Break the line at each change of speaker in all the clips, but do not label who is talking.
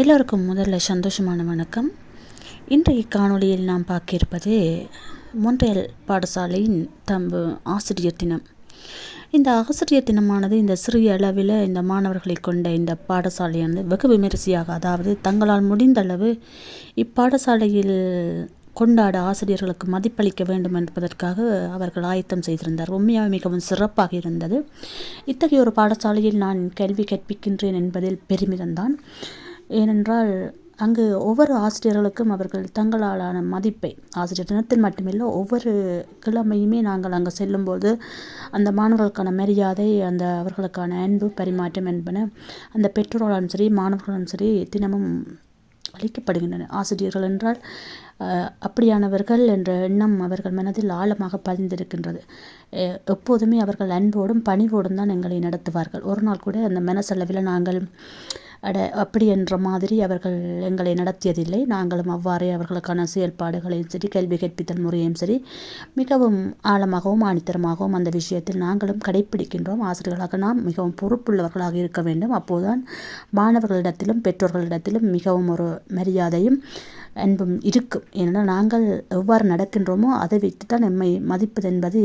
எல்லோருக்கும் முதல்ல சந்தோஷமான வணக்கம். இன்றைய காணொளியில் நாம் பார்க்க இருப்பது பாடசாலையின் தம்பு ஆசிரியர் தினம். இந்த ஆசிரியர் தினமானது இந்த சிறிய அளவில் இந்த மாணவர்களை கொண்ட இந்த பாடசாலையானது வெகு விமரிசையாக அதாவது தங்களால் முடிந்த அளவு இப்பாடசாலையில் கொண்டாட ஆசிரியர்களுக்கு மதிப்பளிக்க வேண்டும் என்பதற்காக அவர்கள் ஆயத்தம் செய்திருந்தார். உண்மையாக மிகவும் சிறப்பாக இருந்தது. இத்தகைய ஒரு பாடசாலையில் நான் கல்வி கற்பிக்கின்றேன் என்பதில் பெருமிதம்தான் ஏனென்றால் அங்கு ஒவ்வொரு ஆசிரியர்களுக்கும் அவர்கள் தங்களாலான மதிப்பை ஆசிரியர் தினத்தில் மட்டுமில்லை ஒவ்வொரு கிழமையுமே நாங்கள் அங்கே செல்லும்போது அந்த மாணவர்களுக்கான மரியாதை அந்த அவர்களுக்கான அன்பு பரிமாற்றம் என்பன அந்த பெற்றோர்களாலும் சரி மாணவர்களும் சரி தினமும் அளிக்கப்படுகின்றன. ஆசிரியர்கள் என்றால் அப்படியானவர்கள் என்ற எண்ணம் அவர்கள் மனதில் ஆழமாக பதிந்திருக்கின்றது. எப்போதுமே அவர்கள் அன்போடும் பணிவோடும் தான் எங்களை நடத்துவார்கள். ஒரு நாள் கூட அந்த மனசளவில் நாங்கள் அட அப்படி என்ற மாதிரி அவர்கள் எங்களை நடத்தியதில்லை. நாங்களும் அவ்வாறே அவர்களுக்கான செயல்பாடுகளையும் சரி கேள்வி கற்பித்தல் முறையும் சரி மிகவும் ஆழமாகவும் ஆணித்தரமாகவும் அந்த விஷயத்தில் நாங்களும் கடைப்பிடிக்கின்றோம். ஆசிரியர்களாக நாம் மிகவும் பொறுப்புள்ளவர்களாக இருக்க வேண்டும். அப்போதுதான் மாணவர்களிடத்திலும் பெற்றோர்களிடத்திலும் மிகவும் ஒரு மரியாதையும் அன்பும் இருக்கும். ஏனென்றால் நாங்கள் எவ்வாறு நடக்கின்றோமோ அதை வைத்து தான் நம்மை மதிப்பது என்பது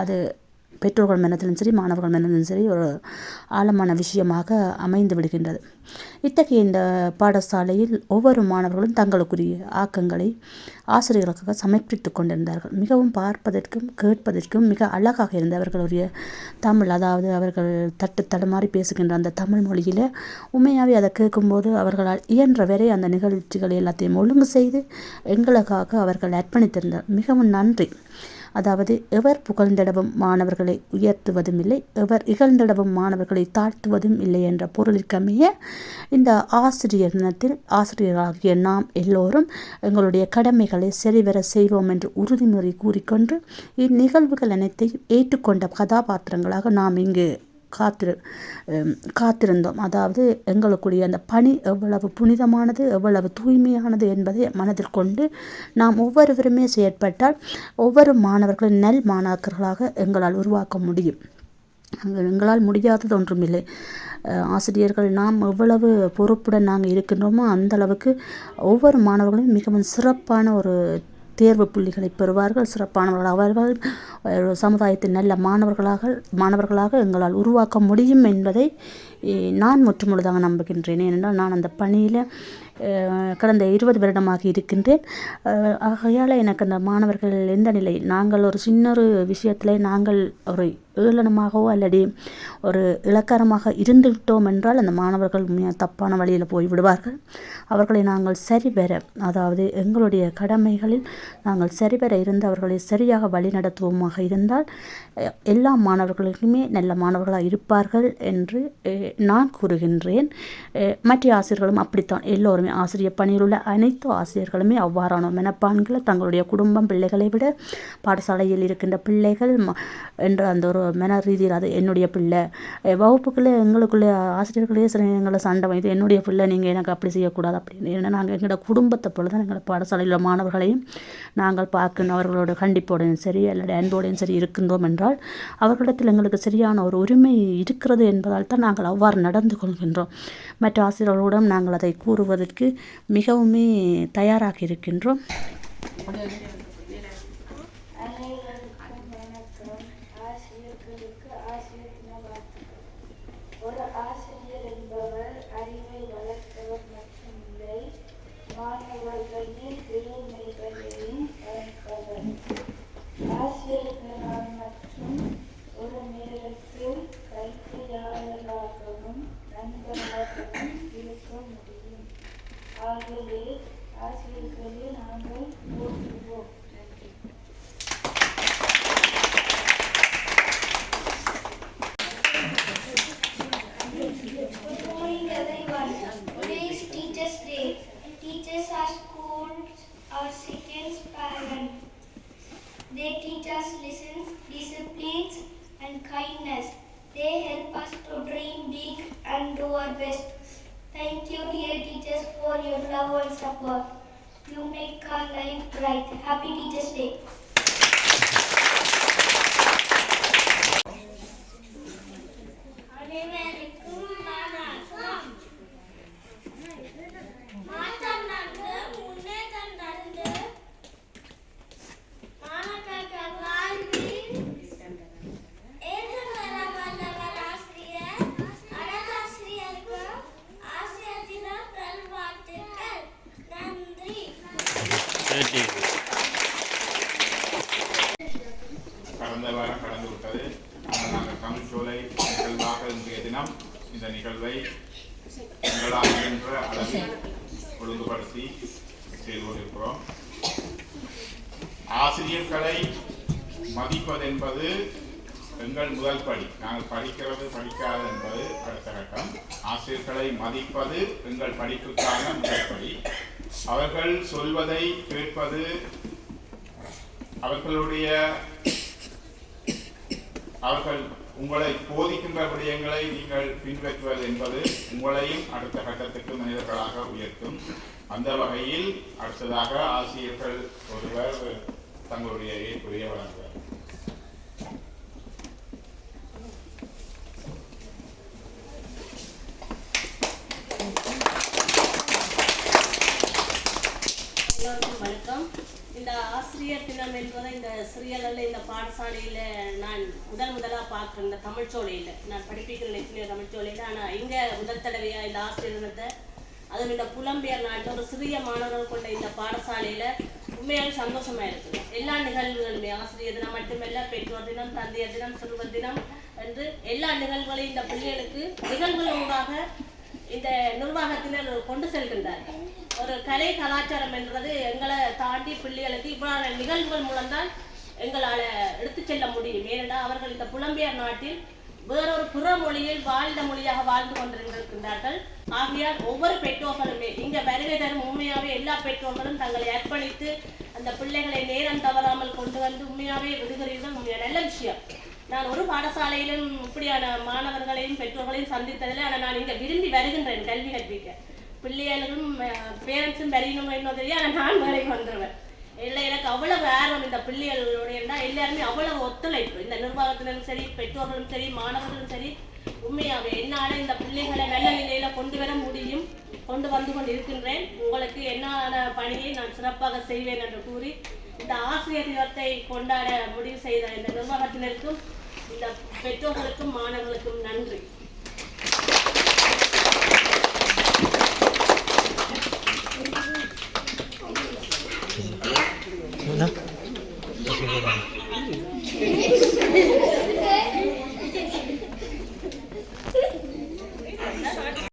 அது பெற்றோர்கள் மனதிலும் சரி மாணவர்கள் மனதிலும் சரி ஒரு ஆழமான விஷயமாக அமைந்து விடுகின்றது. இத்தகைய இந்த பாடசாலையில் ஒவ்வொரு மாணவர்களும் தங்களுக்குரிய ஆக்கங்களை ஆசிரியர்களுக்காக சமர்ப்பித்து கொண்டிருந்தார்கள். மிகவும் பார்ப்பதற்கும் கேட்பதற்கும் மிக அழகாக இருந்த அவர்களுடைய தமிழ் அதாவது அவர்கள் தட்டு தடுமாறி பேசுகின்ற அந்த தமிழ் மொழியில் உண்மையாகவே அதை கேட்கும்போது அவர்களால் இயன்ற வரை அந்த நிகழ்ச்சிகள் எல்லாத்தையும் ஒழுங்கு செய்து எங்களுக்காக அவர்கள் அர்ப்பணித்திருந்தார். மிகவும் நன்றி. அதாவது எவர் புகழ்ந்திடவும் மாணவர்களை உயர்த்துவதும் இல்லை எவர் இகழ்ந்திடவும் மாணவர்களை தாழ்த்துவதும் இல்லை என்ற பொருளிற்கமைய இந்த ஆசிரியர் தினத்தில் ஆசிரியராகிய நாம் எல்லோரும் எங்களுடைய கடமைகளை சரிவர செய்வோம் என்று உறுதிமுறை கூறிக்கொண்டு இந்நிகழ்வுகள் அனைத்தையும் ஏற்றுக்கொண்ட கதாபாத்திரங்களாக நாம் இங்கு காத்திரு காத்திருந்தோம். அதாவது எங்களுக்குரிய அந்த பணி எவ்வளவு புனிதமானது எவ்வளவு தூய்மையானது என்பதை மனதில் கொண்டு நாம் ஒவ்வொருவருமே செயற்பட்டால் ஒவ்வொரு மாணவர்களும் நெல் மாணாக்கர்களாக எங்களால் உருவாக்க முடியும். எங்களால் முடியாதது ஒன்றுமில்லை. ஆசிரியர்கள் நாம் எவ்வளவு பொறுப்புடன் நாங்கள் இருக்கின்றோமோ அந்த அளவுக்கு ஒவ்வொரு மாணவர்களும் மிகவும் சிறப்பான ஒரு தேர்வு புள்ளிகளை பெறுவார்கள். சிறப்பானவர்கள் அவர்கள் சமுதாயத்தின் நல்ல மாணவர்களாக மாணவர்களாக எங்களால் உருவாக்க முடியும் என்பதை நான் முற்றுமுழுதாக நம்புகின்றேன். ஏனென்றால் நான் அந்த பணியில் கடந்த இருபது வருடமாக இருக்கின்றேன். ஆகையால் எனக்கு அந்த மாணவர்கள் எந்த நிலை? நாங்கள் ஒரு சின்ன ஒரு விஷயத்தில் நாங்கள் ஒரு ஏளனமாகவோ அல்லது ஒரு இலக்காரமாக இருந்துவிட்டோம் என்றால் அந்த மாணவர்கள் தப்பான வழியில் போய் விடுவார்கள் அவர்களை நாங்கள் சரிவர அதாவது எங்களுடைய கடமைகளில் நாங்கள் சரிவர இருந்து அவர்களை சரியாக வழி நடத்துவோமாக இருந்தால் எல்லா மாணவர்களுக்குமே நல்ல மாணவர்களாக இருப்பார்கள் என்று நான் கூறுகின்றேன். மற்ற ஆசிரியர்களும் அப்படித்தான். எல்லோருமே ஆசிரியர் பணியில் உள்ள அனைத்து ஆசிரியர்களுமே அவ்வாறான மனப்பான்களை தங்களுடைய குடும்பம் பிள்ளைகளை விட பாடசாலையில் இருக்கின்ற பிள்ளைகள் என்ற அந்த ஒரு மன ரீதியில் அது என்னுடைய பிள்ளை. வகுப்புக்குள்ளே எங்களுக்குள்ளே ஆசிரியர்களே சில எங்களை சண்டை வைத்து என்னுடைய பிள்ளை நீங்கள் எனக்கு அப்படி செய்யக்கூடாது அப்படின்னு. ஏன்னா நாங்கள் எங்களோட குடும்பத்தை போல தான் எங்களோட பாடசாலையில் மாணவர்களையும் நாங்கள் பார்க்கணும். அவர்களோட கண்டிப்போடையும் சரி அல்லது அன்போடையும் சரி இருக்கின்றோம் என்றால் அவர்களிடத்தில் எங்களுக்கு சரியான ஒரு உரிமை இருக்கிறது என்பதால் தான் நாங்கள் அவ்வாறு நடந்து கொள்கின்றோம். மற்ற ஆசிரியர்களுடன் நாங்கள் அதை கூறுவதற்கு மிகவுமே தயாராக இருக்கின்றோம்.
Kindness. They help us to dream big and do our best. Thank you dear teachers for your love and support. You make our life bright. Happy Teachers' Day.
கடந்த வாரம் கடந்து விட்டது. ஆனால் நாங்கள் தமிழ் சோலை நிகழ்வாக இன்றைய தினம் இந்த நிகழ்வை எங்களால் என்ற அளவில் ஒழுங்குபடுத்தி செய்து கொண்டிருக்கிறோம் ஆசிரியர்களை மதிப்பது என்பது எங்கள் முதல் படி. நாங்கள் படிக்கிறது படிக்காது என்பது அடுத்த கட்டம். ஆசிரியர்களை மதிப்பது எங்கள் படிப்புக்கான முதல் படி. அவர்கள் சொல்வதை கேட்பது அவர்களுடைய அவர்கள் உங்களை போதிக்கின்ற விடயங்களை நீங்கள் பின்பற்றுவது என்பது உங்களையும் அடுத்த கட்டத்துக்கு மனிதர்களாக உயர்த்தும். அந்த வகையில் அடுத்ததாக ஆசிரியர்கள் ஒருவர் தங்களுடைய ஏற்புரிய வழங்குவார்.
இந்த ஆசிரியர் தினம் என்பதை இந்த சிறியலில் இந்த பாடசாலையில் நான் முதல் முதலாக பார்க்குறேன் இந்த தமிழ்ச்சோலையில் நான் படிப்பிக்கிற நெற்றிய தமிழ்ச்சோலையில் ஆனால் இங்கே முதல் தடவையாக இந்த ஆசிரியர் தினத்தை அதுவும் இந்த புலம்பெயர் நாட்டில் ஒரு சிறிய மாணவர்கள் கொண்ட இந்த பாடசாலையில் உண்மையாக சந்தோஷமாக இருக்குது. எல்லா நிகழ்வுகளுமே ஆசிரியர் தினம் மட்டுமல்ல பெற்றோர் தினம் தந்தையர் தினம் சிறுவர் தினம் என்று எல்லா நிகழ்வுகளையும் இந்த பிள்ளைகளுக்கு நிகழ்வுகளூடாக இந்த நிர்வாகத்தினர் கொண்டு செல்கின்றார். ஒரு கலை கலாச்சாரம் என்றது எங்களை தாண்டி பிள்ளைகளுக்கு இவ்வாறான நிகழ்வுகள் மூலம்தான் எங்களால் எடுத்துச் செல்ல முடியும். ஏனென்றால் அவர்கள் இந்த புலம்பெயர் நாட்டில் வேறொரு புற மொழியில் வாழ்ந்த மொழியாக வாழ்ந்து கொண்டிருக்கின்றார்கள் ஆகையால் ஒவ்வொரு பெற்றோர்களுமே இங்க வருகை தரும் உண்மையாவே எல்லா பெற்றோர்களும் தங்களை அர்ப்பணித்து அந்த பிள்ளைகளை நேரம் தவறாமல் கொண்டு வந்து உண்மையாவே விடுகிறீர்கள். உண்மையான நல்ல விஷயம். நான் ஒரு பாடசாலையிலும் இப்படியான மாணவர்களையும் பெற்றோர்களையும் சந்தித்ததில்லை ஆனால் நான் இங்கே விரும்பி வருகின்றேன் கல்வி கற்பிக்க. பிள்ளைகளும் பேரண்ட்ஸும் வரையணும் என்னோ ஆனால் நான் வேலைக்கு வந்துடுவேன் இல்லை எனக்கு அவ்வளவு ஆர்வம் இந்த பிள்ளைகளுடைய எல்லாருமே அவ்வளவு ஒத்துழைப்பு. இந்த நிர்வாகத்தினரும் சரி பெற்றோர்களும் சரி மாணவர்களும் சரி உண்மையாக என்னால் இந்த பிள்ளைகளை நல்ல நிலையில கொண்டு வர முடியும் கொண்டு வந்து கொண்டு இருக்கின்றேன் உங்களுக்கு என்னான பணியை நான் சிறப்பாக செய்வேன் என்று கூறி இந்த ஆசிரியர் தினத்தை கொண்டாட முடிவு செய்த இந்த நிர்வாகத்தினருக்கும் இந்த பெற்றோர்களுக்கும் மாணவர்களுக்கும் நன்றி.